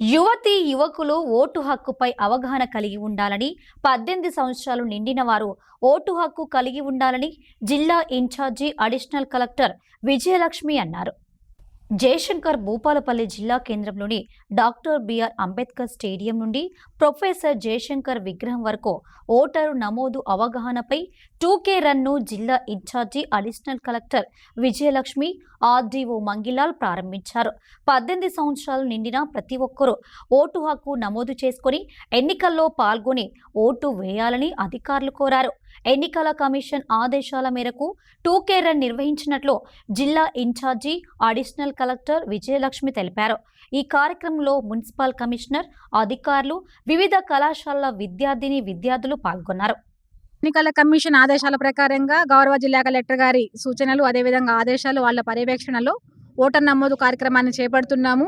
యువతి యువకులు ఓటు హక్కుపై అవగాహన కలిగి ఉండాలని పద్దెనిమిది సంవత్సరాలు నిండిన వారు ఓటు హక్కు కలిగి ఉండాలని జిల్లా ఇన్ఛార్జి అడిషనల్ కలెక్టర్ విజయలక్ష్మి అన్నారు. జయశంకర్ భూపాలపల్లి జిల్లా కేంద్రంలోని doctor B R Ambedkar stadium నుండి ప్రొఫెసర్ జయశంకర్ విగ్రహం వరకు ఓటరు నమోదు అవగాహనపై టూకే రన్ను జిల్లా incharge additional collector Vijayalakshmi RDO Mangilal ప్రారంభించారు. పద్దెనిమిది సంవత్సరాలు నిండిన ప్రతి ఒక్కరూ ఓటు హక్కు నమోదు చేసుకుని ఎన్నికల్లో పాల్గొని ఓటు వేయాలని అధికారులు కోరారు. ఎన్నికల కమిషన్ ఆదేశాల మేరకు టూకే రన్ నిర్వహించినట్లు జిల్లా ఇన్ఛార్జి అడిషనల్ కలెక్టర్ విజయలక్ష్మి తెలిపారు. ఈ కార్యక్రమంలో మున్సిపల్ కమిషనర్ అధికారులు వివిధ కళాశాలల విద్యార్థిని విద్యార్థులు పాల్గొన్నారు. ఎన్నికల కమిషన్ ఆదేశాల ప్రకారంగా గౌరవ జిల్లా కలెక్టర్ గారి సూచనలు అదేవిధంగా ఆదేశాలు వాళ్ళ పర్యవేక్షణలో ఓటర్ నమోదు కార్యక్రమాన్ని చేపడుతున్నాము.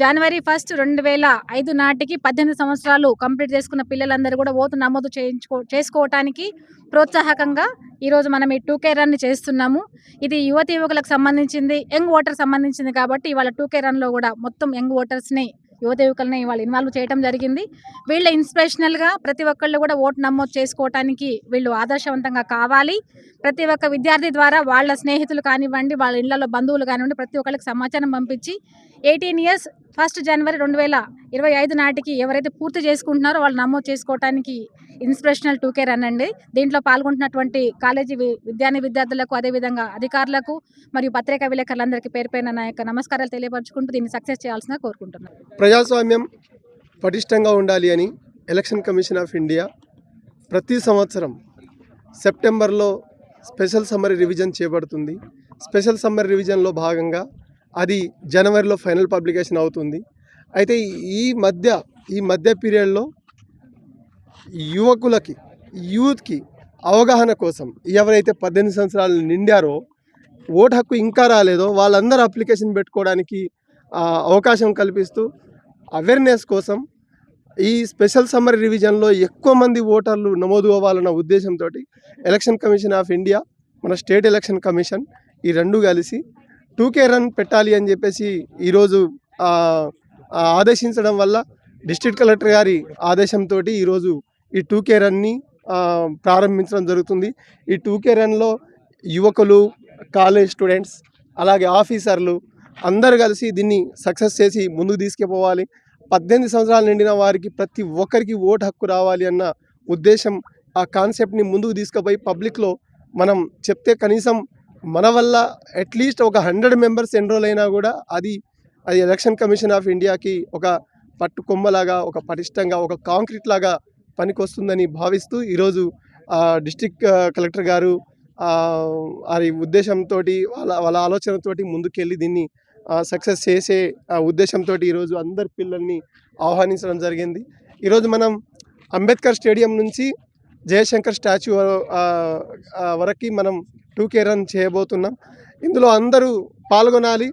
జనవరి ఫస్ట్ రెండు వేల ఐదు నాటికి పద్దెనిమిది సంవత్సరాలు కంప్లీట్ చేసుకున్న పిల్లలందరూ కూడా ఓటు నమోదు చేయించుకో చేసుకోవటానికి ప్రోత్సాహకంగా ఈరోజు మనం ఈ టూకే రన్ చేస్తున్నాము. ఇది యువతి యువకులకు సంబంధించింది యంగ్ ఓటర్ సంబంధించింది కాబట్టి ఇవాళ టూకే రన్లో కూడా మొత్తం యంగ్ ఓటర్స్ని యువత యువకులని వాళ్ళు ఇన్వాల్వ్ చేయడం జరిగింది. వీళ్ళ ఇన్స్పిరేషనల్గా ప్రతి ఒక్కళ్ళు కూడా ఓటు నమోదు చేసుకోవటానికి వీళ్ళు ఆదర్శవంతంగా కావాలి. ప్రతి ఒక్క విద్యార్థి ద్వారా వాళ్ళ స్నేహితులు కానివ్వండి వాళ్ళ ఇళ్ళలో బంధువులు కానివ్వండి ప్రతి ఒక్కరికి సమాచారం పంపించి ఎయిటీన్ ఇయర్స్ ఫస్ట్ జనవరి రెండు వేల ఇరవై ఐదు నాటికి ఎవరైతే పూర్తి చేసుకుంటున్నారో వాళ్ళు నమోదు చేసుకోవటానికి ఇన్స్పిరేషనల్ టూ కేర్ అనండి దీంట్లో పాల్గొంటున్నటువంటి కాలేజీ విద్యాని విద్యార్థులకు అదేవిధంగా అధికారులకు మరియు పత్రికా విలేకరులందరికీ పేరు పైన నా యొక్క నమస్కారాలు తెలియపరచుకుంటూ దీన్ని సక్సెస్ చేయాల్సిన కోరుకుంటున్నాను. ప్రజాస్వామ్యం పటిష్టంగా ఉండాలి అని ఎలక్షన్ కమిషన్ ఆఫ్ ఇండియా ప్రతి సంవత్సరం సెప్టెంబర్లో స్పెషల్ సమ్మర్ రివిజన్ చేపడుతుంది. స్పెషల్ సమ్మర్ రివిజన్లో భాగంగా అది జనవరిలో ఫైనల్ పబ్లికేషన్ అవుతుంది. అయితే ఈ మధ్య ఈ మధ్య పీరియడ్లో యువకులకి యూత్కి అవగాహన కోసం ఎవరైతే పద్దెనిమిది సంవత్సరాలు నిండారో ఓటు హక్కు ఇంకా రాలేదో వాళ్ళందరూ అప్లికేషన్ పెట్టుకోవడానికి అవకాశం కల్పిస్తూ అవేర్నెస్ కోసం ఈ స్పెషల్ సమ్మర్ రివిజన్లో ఎక్కువ మంది ఓటర్లు నమోదు అవ్వాలన్న ఉద్దేశంతో ఎలక్షన్ కమిషన్ ఆఫ్ ఇండియా మన స్టేట్ ఎలక్షన్ కమిషన్ ఈ రెండు కలిసి టూకే రన్ పెట్టాలి అని చెప్పేసి ఈరోజు ఆదేశించడం వల్ల డిస్ట్రిక్ట్ కలెక్టర్ గారి ఆదేశంతో ఈరోజు ఈ టూకే రన్ని ప్రారంభించడం జరుగుతుంది. ఈ టూకే రన్లో యువకులు కాలేజ్ స్టూడెంట్స్ అలాగే ఆఫీసర్లు అందరు కలిసి దీన్ని సక్సెస్ చేసి ముందుకు తీసుకుపోవాలి. పద్దెనిమిది సంవత్సరాలు నిండిన వారికి ప్రతి ఒక్కరికి ఓటు హక్కు రావాలి అన్న ఉద్దేశం ఆ కాన్సెప్ట్ని ముందుకు తీసుకుపోయి పబ్లిక్లో మనం చెప్తే కనీసం మన వల్ల అట్లీస్ట్ ఒక హండ్రెడ్ మెంబర్స్ ఎన్రోల్ అయినా కూడా అది అది ఎలక్షన్ కమిషన్ ఆఫ్ ఇండియాకి ఒక పట్టుకొమ్మలాగా ఒక పటిష్టంగా ఒక కాంక్రీట్ లాగా పనికొస్తుందని భావిస్తూ ఈరోజు డిస్టిక్ కలెక్టర్ గారు ఆ, వారి ఉద్దేశంతో వాళ్ళ వాళ్ళ ఆలోచనతోటి ముందుకెళ్ళి దీన్ని సక్సెస్ చేసే ఆ, ఉద్దేశంతో ఈరోజు అందరి పిల్లల్ని ఆహ్వానించడం జరిగింది. ఈరోజు మనం అంబేద్కర్ స్టేడియం నుంచి జయశంకర్ స్టాచ్యూ వరకు మనం టూ కే రన్ చేయబోతున్నాం. ఇందులో అందరూ పాల్గొనాలి.